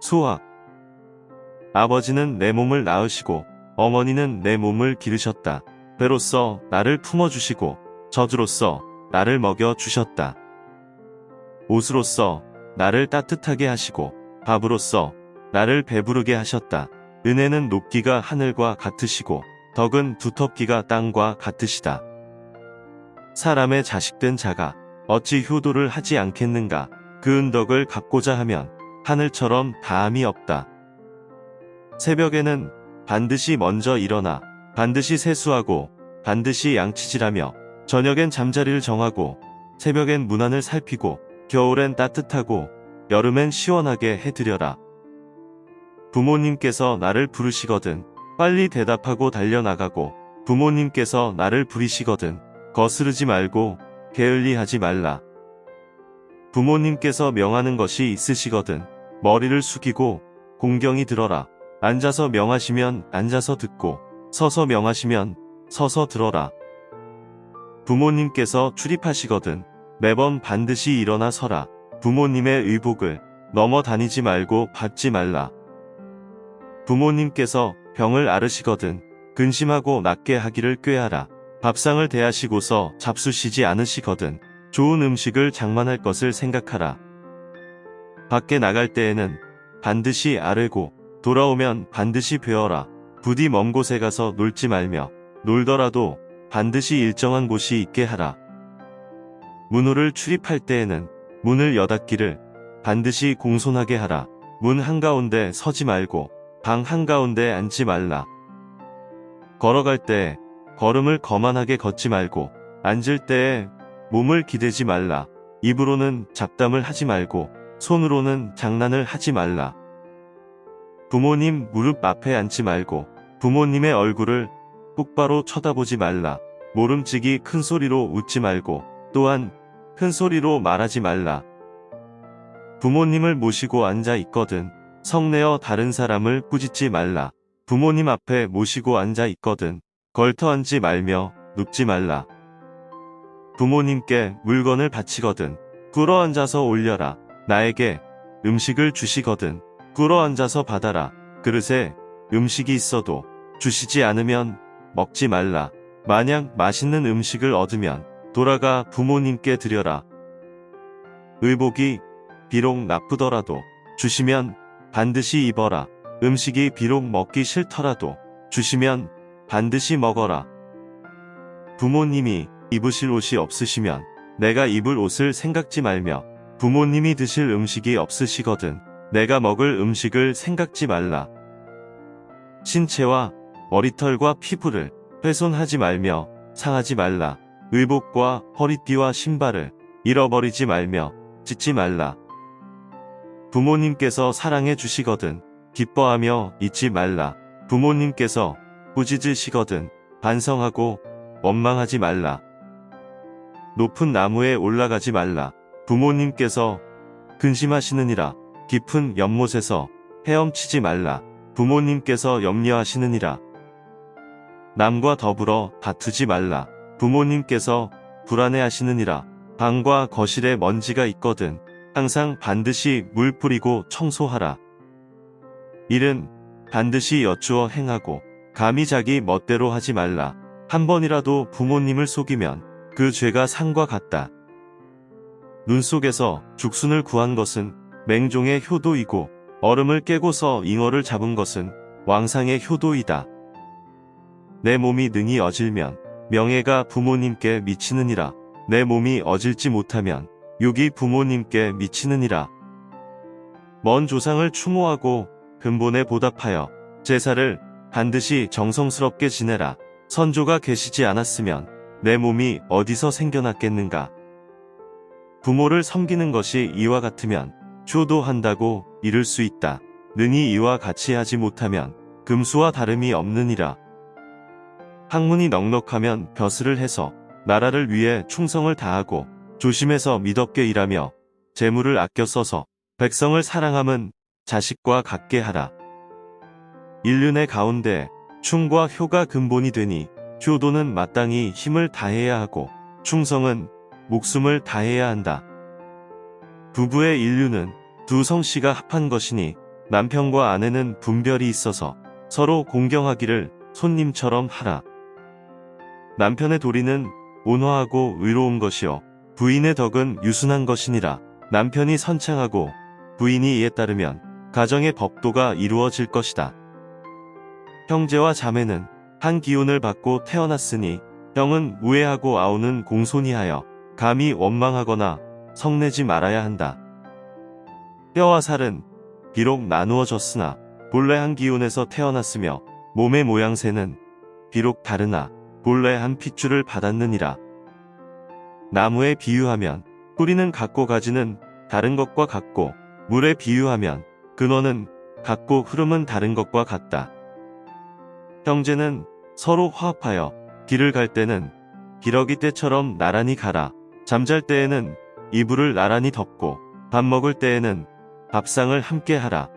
소학 아버지는 내 몸을 낳으시고 어머니는 내 몸을 기르셨다. 배로써 나를 품어주시고 젖으로써 나를 먹여주셨다. 옷으로써 나를 따뜻하게 하시고 밥으로써 나를 배부르게 하셨다. 은혜는 높기가 하늘과 같으시고 덕은 두텁기가 땅과 같으시다. 사람의 자식된 자가 어찌 효도를 하지 않겠는가? 그 은덕을 갚고자 하면 하늘처럼 다함이 없다. 새벽에는 반드시 먼저 일어나 반드시 세수하고 반드시 양치질하며 저녁엔 잠자리를 정하고 새벽엔 문안을 살피고 겨울엔 따뜻하고 여름엔 시원하게 해드려라. 부모님께서 나를 부르시거든 빨리 대답하고 달려나가고 부모님께서 나를 부리시거든 거스르지 말고 게을리하지 말라. 부모님께서 명하는 것이 있으시거든 머리를 숙이고 공경이 들어라. 앉아서 명하시면 앉아서 듣고 서서 명하시면 서서 들어라. 부모님께서 출입하시거든 매번 반드시 일어나 서라. 부모님의 의복을 넘어 다니지 말고 받지 말라. 부모님께서 병을 앓으시거든 근심하고 낫게 하기를 꾀하라. 밥상을 대하시고서 잡수시지 않으시거든 좋은 음식을 장만할 것을 생각하라. 밖에 나갈 때에는 반드시 아뢰고 돌아오면 반드시 배워라. 부디 먼 곳에 가서 놀지 말며 놀더라도 반드시 일정한 곳이 있게 하라. 문호를 출입할 때에는 문을 여닫기를 반드시 공손하게 하라. 문 한가운데 서지 말고 방 한가운데 앉지 말라. 걸어갈 때 걸음을 거만하게 걷지 말고 앉을 때에 몸을 기대지 말라. 입으로는 잡담을 하지 말고 손으로는 장난을 하지 말라. 부모님 무릎 앞에 앉지 말고 부모님의 얼굴을 똑바로 쳐다보지 말라. 모름지기 큰 소리로 웃지 말고 또한 큰 소리로 말하지 말라. 부모님을 모시고 앉아 있거든 성내어 다른 사람을 꾸짖지 말라. 부모님 앞에 모시고 앉아 있거든 걸터 앉지 말며 눕지 말라. 부모님께 물건을 바치거든 꿇어 앉아서 올려라. 나에게 음식을 주시거든 꿇어 앉아서 받아라. 그릇에 음식이 있어도 주시지 않으면 먹지 말라. 만약 맛있는 음식을 얻으면 돌아가 부모님께 드려라. 의복이 비록 나쁘더라도 주시면 반드시 입어라. 음식이 비록 먹기 싫더라도 주시면 반드시 먹어라. 부모님이 입으실 옷이 없으시면 내가 입을 옷을 생각지 말며 부모님이 드실 음식이 없으시거든 내가 먹을 음식을 생각지 말라. 신체와 머리털과 피부를 훼손하지 말며 상하지 말라. 의복과 허리띠와 신발을 잃어버리지 말며 찢지 말라. 부모님께서 사랑해 주시거든 기뻐하며 잊지 말라. 부모님께서 꾸짖으시거든 반성하고 원망하지 말라. 높은 나무에 올라가지 말라. 부모님께서 근심하시느니라. 깊은 연못에서 헤엄치지 말라. 부모님께서 염려하시느니라. 남과 더불어 다투지 말라. 부모님께서 불안해하시느니라. 방과 거실에 먼지가 있거든 항상 반드시 물 뿌리고 청소하라. 일은 반드시 여쭈어 행하고 감히 자기 멋대로 하지 말라. 한 번이라도 부모님을 속이면 그 죄가 상과 같다. 눈 속에서 죽순을 구한 것은 맹종의 효도이고 얼음을 깨고서 잉어를 잡은 것은 왕상의 효도이다. 내 몸이 능히 어질면 명예가 부모님께 미치느니라. 내 몸이 어질지 못하면 육이 부모님께 미치느니라. 먼 조상을 추모하고 근본에 보답하여 제사를 반드시 정성스럽게 지내라. 선조가 계시지 않았으면 내 몸이 어디서 생겨났겠는가. 부모를 섬기는 것이 이와 같으면 효도한다고 이룰 수 있다. 능히 이와 같이 하지 못하면 금수와 다름이 없느니라. 학문이 넉넉하면 벼슬을 해서 나라를 위해 충성을 다하고 조심해서 미덥게 일하며 재물을 아껴 써서 백성을 사랑함은 자식과 같게 하라. 인륜의 가운데 충과 효가 근본이 되니 효도는 마땅히 힘을 다해야 하고 충성은 목숨을 다해야 한다. 부부의 인륜은 두 성씨가 합한 것이니 남편과 아내는 분별이 있어서 서로 공경하기를 손님처럼 하라. 남편의 도리는 온화하고 의로운 것이요. 부인의 덕은 유순한 것이니라. 남편이 선창하고 부인이 이에 따르면 가정의 법도가 이루어질 것이다. 형제와 자매는 한 기운을 받고 태어났으니 형은 우애하고 아우는 공손히하여 감히 원망하거나 성내지 말아야 한다. 뼈와 살은 비록 나누어졌으나 본래 한 기운에서 태어났으며 몸의 모양새는 비록 다르나 본래 한 핏줄을 받았느니라. 나무에 비유하면 뿌리는 같고 가지는 다른 것과 같고 물에 비유하면 근원은 같고 흐름은 다른 것과 같다. 형제는 서로 화합하여 길을 갈 때는 기러기 때처럼 나란히 가라. 잠잘 때에는 이불을 나란히 덮고 밥 먹을 때에는 밥상을 함께 하라.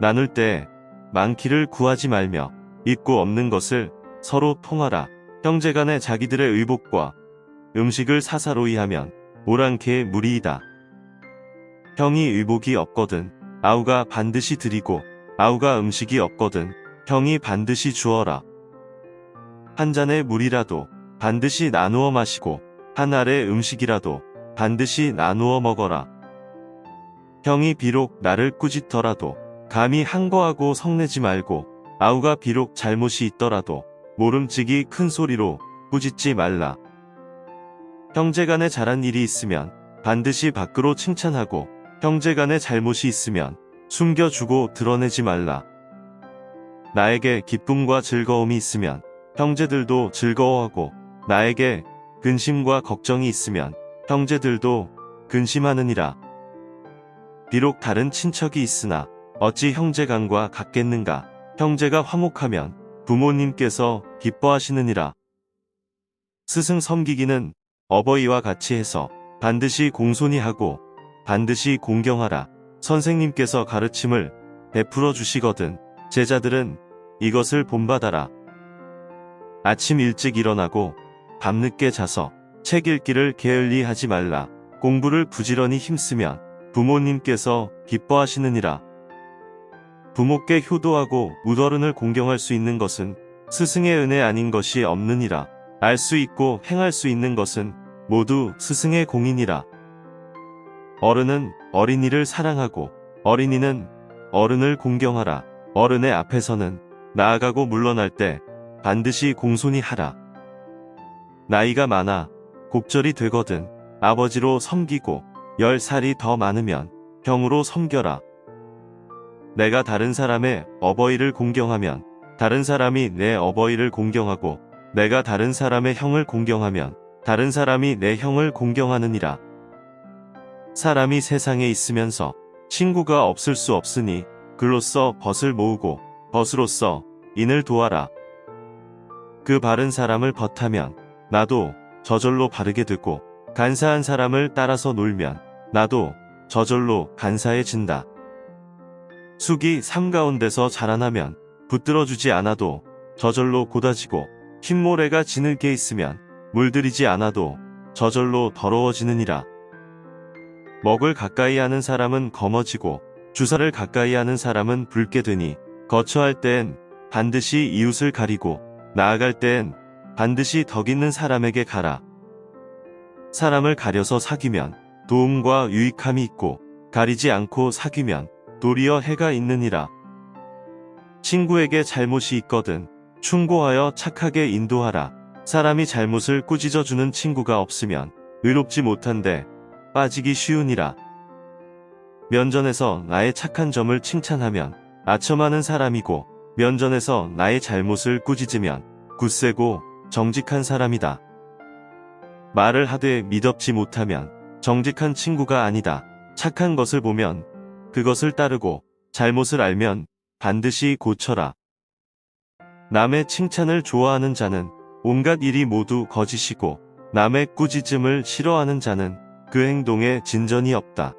나눌 때 많기를 구하지 말며 있고 없는 것을 서로 통하라. 형제간에 자기들의 의복과 음식을 사사로이 하면 오랑캐의 무리이다. 형이 의복이 없거든 아우가 반드시 드리고 아우가 음식이 없거든 형이 반드시 주어라. 한 잔의 물이라도 반드시 나누어 마시고 한 알의 음식이라도 반드시 나누어 먹어라. 형이 비록 나를 꾸짖더라도 감히 한거하고 성내지 말고 아우가 비록 잘못이 있더라도 모름지기 큰 소리로 꾸짖지 말라. 형제간에 잘한 일이 있으면 반드시 밖으로 칭찬하고 형제간에 잘못이 있으면 숨겨주고 드러내지 말라. 나에게 기쁨과 즐거움이 있으면 형제들도 즐거워하고 나에게 근심과 걱정이 있으면 형제들도 근심하느니라. 비록 다른 친척이 있으나 어찌 형제간과 같겠는가? 형제가 화목하면 부모님께서 기뻐하시느니라. 스승 섬기기는 어버이와 같이 해서 반드시 공손히 하고 반드시 공경하라. 선생님께서 가르침을 베풀어 주시거든 제자들은 이것을 본받아라. 아침 일찍 일어나고 밤늦게 자서 책 읽기를 게을리 하지 말라. 공부를 부지런히 힘쓰면 부모님께서 기뻐하시느니라. 부모께 효도하고 무더른을 공경할 수 있는 것은 스승의 은혜 아닌 것이 없느니라. 알 수 있고 행할 수 있는 것은 모두 스승의 공이니라. 어른은 어린이를 사랑하고 어린이는 어른을 공경하라. 어른의 앞에서는 나아가고 물러날 때 반드시 공손히 하라. 나이가 많아 곡절이 되거든 아버지로 섬기고 열 살이 더 많으면 형으로 섬겨라. 내가 다른 사람의 어버이를 공경하면 다른 사람이 내 어버이를 공경하고 내가 다른 사람의 형을 공경하면 다른 사람이 내 형을 공경하느니라. 사람이 세상에 있으면서 친구가 없을 수 없으니 글로써 벗을 모으고 벗으로써 인을 도와라. 그 바른 사람을 벗하면 나도 저절로 바르게 되고 간사한 사람을 따라서 놀면 나도 저절로 간사해진다. 숙이 삶 가운데서 자라나면 붙들어주지 않아도 저절로 고다지고 흰모래가 지늘게 있으면 물들이지 않아도 저절로 더러워지느니라. 먹을 가까이 하는 사람은 검어지고 주사를 가까이 하는 사람은 붉게 되니 거처할 땐 반드시 이웃을 가리고 나아갈 땐 반드시 덕 있는 사람에게 가라. 사람을 가려서 사귀면 도움과 유익함이 있고 가리지 않고 사귀면 도리어 해가 있느니라. 친구에게 잘못이 있거든 충고하여 착하게 인도하라. 사람이 잘못을 꾸짖어 주는 친구가 없으면 의롭지 못한데 빠지기 쉬우니라. 면전에서 나의 착한 점을 칭찬하면 아첨하는 사람이고 면전에서 나의 잘못을 꾸짖으면 굳세고 정직한 사람이다. 말을 하되 미덥지 못하면 정직한 친구가 아니다. 착한 것을 보면 그것을 따르고 잘못을 알면 반드시 고쳐라. 남의 칭찬을 좋아하는 자는 온갖 일이 모두 거짓이고 남의 꾸짖음을 싫어하는 자는 그 행동에 진전이 없다.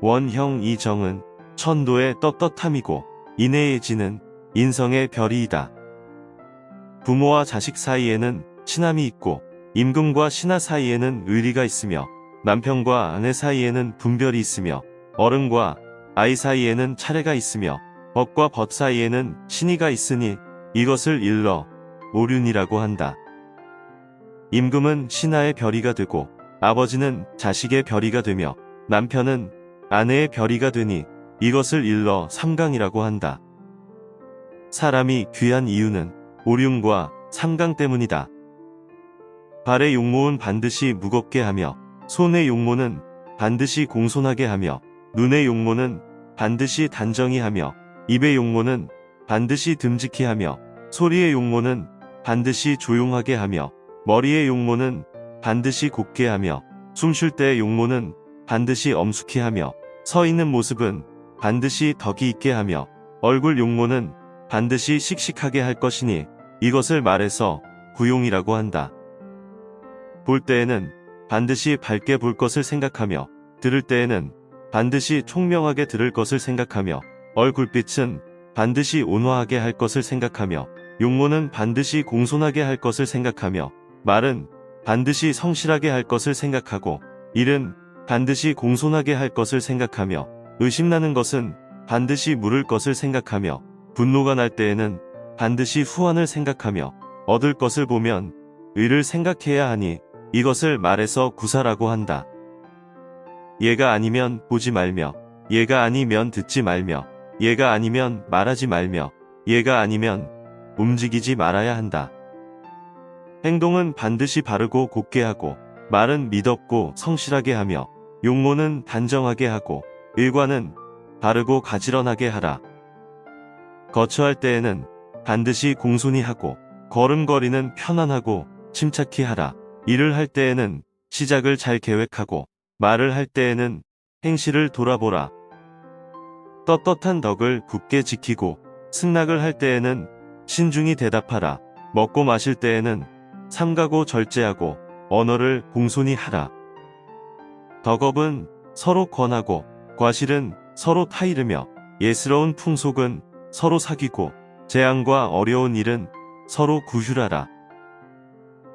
원형 이정은 천도의 떳떳함이고 인내해지는 인성의 별이이다. 부모와 자식 사이에는 친함이 있고 임금과 신하 사이에는 의리가 있으며 남편과 아내 사이에는 분별이 있으며 어른과 아이 사이에는 차례가 있으며 벗과 벗 사이에는 신의가 있으니 이것을 일러 오륜이라고 한다. 임금은 신하의 별이가 되고 아버지는 자식의 별이가 되며 남편은 아내의 별이가 되니 이것을 일러 삼강이라고 한다. 사람이 귀한 이유는 오륜과 삼강 때문이다. 발의 용모는 반드시 무겁게 하며 손의 용모는 반드시 공손하게 하며 눈의 용모는 반드시 단정히 하며 입의 용모는 반드시 듬직히 하며 소리의 용모는 반드시 조용하게 하며 머리의 용모는 반드시 곱게 하며 숨 쉴 때의 용모는 반드시 엄숙히 하며 서 있는 모습은 반드시 덕이 있게 하며 얼굴 용모는 반드시 씩씩하게 할 것이니 이것을 말해서 구용이라고 한다. 볼 때에는 반드시 밝게 볼 것을 생각하며 들을 때에는 반드시 총명하게 들을 것을 생각하며 얼굴빛은 반드시 온화하게 할 것을 생각하며 용모는 반드시 공손하게 할 것을 생각하며 말은 반드시 성실하게 할 것을 생각하고 일은 반드시 공손하게 할 것을 생각하며 의심나는 것은 반드시 물을 것을 생각하며 분노가 날 때에는 반드시 후환을 생각하며 얻을 것을 보면 의를 생각해야 하니 이것을 말해서 구사라고 한다. 얘가 아니면 보지 말며 얘가 아니면 듣지 말며 얘가 아니면 말하지 말며 얘가 아니면 움직이지 말아야 한다. 행동은 반드시 바르고 곱게 하고 말은 미덥고 성실하게 하며 용모는 단정하게 하고 일과는 바르고 가지런하게 하라. 거처할 때에는 반드시 공손히 하고 걸음걸이는 편안하고 침착히 하라. 일을 할 때에는 시작을 잘 계획하고 말을 할 때에는 행실을 돌아보라. 떳떳한 덕을 굳게 지키고 승낙을 할 때에는 신중히 대답하라. 먹고 마실 때에는 삼가고 절제하고 언어를 공손히 하라. 덕업은 서로 권하고 과실은 서로 타이르며 예스러운 풍속은 서로 사귀고 재앙과 어려운 일은 서로 구휼하라.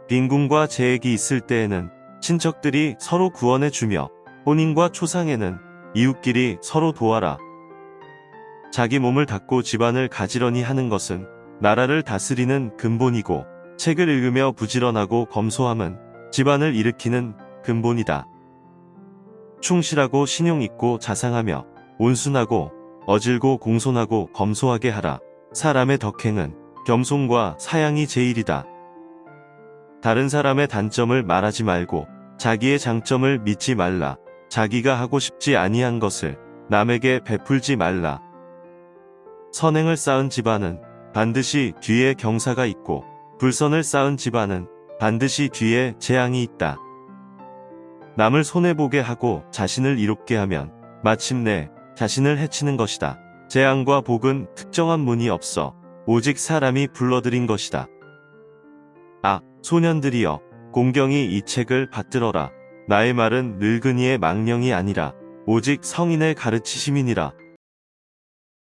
빈궁과 재액이 있을 때에는 친척들이 서로 구원해 주며 혼인과 초상에는 이웃끼리 서로 도와라. 자기 몸을 닦고 집안을 가지런히 하는 것은 나라를 다스리는 근본이고 책을 읽으며 부지런하고 검소함은 집안을 일으키는 근본이다. 충실하고 신용 있고 자상하며 온순하고 어질고 공손하고 검소하게 하라. 사람의 덕행은 겸손과 사양이 제일이다. 다른 사람의 단점을 말하지 말고 자기의 장점을 믿지 말라. 자기가 하고 싶지 아니한 것을 남에게 베풀지 말라. 선행을 쌓은 집안은 반드시 뒤에 경사가 있고 불선을 쌓은 집안은 반드시 뒤에 재앙이 있다. 남을 손해보게 하고 자신을 이롭게 하면 마침내 자신을 해치는 것이다. 재앙과 복은 특정한 문이 없어 오직 사람이 불러들인 것이다. 아, 소년들이여, 공경이 이 책을 받들어라. 나의 말은 늙은이의 망령이 아니라 오직 성인의 가르치심이니라.